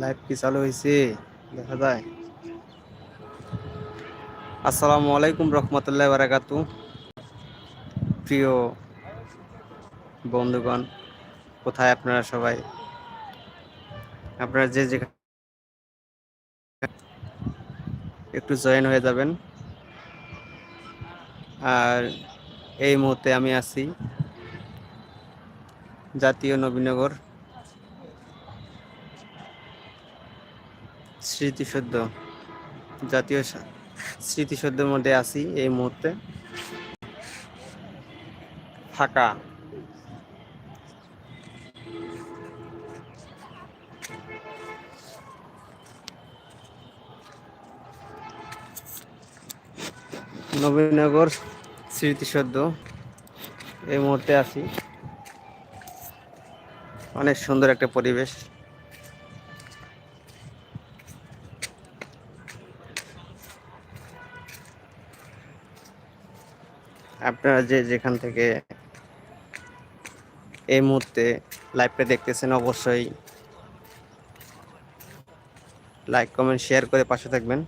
Live কি চালু হয়েছে? দেখা যায়। আসসালামু আলাইকুম রহমতুল্লাহ বারাকাতু। প্রিয় বন্ধুগণ, কোথায় আপনারা সবাই? আপনারা যে যেখানে একটু জয়েন হয়ে যাবেন। আর এই মুহূর্তে আমি আছি জাতীয় নবীনগর স্মৃতিসৌধ, জাতীয় স্মৃতিসৌধের মধ্যে আছি এই মুহূর্তে। ফাঁকা। নবীনগর স্মৃতিসৌধ, এই মুহূর্তে আছি। অনেক সুন্দর একটা পরিবেশ। আপনারা যে যেখান থেকে এই মুহূর্তে লাইভটা দেখতেছেন, অবশ্যই লাইক কমেন্ট শেয়ার করে পাশে থাকবেন।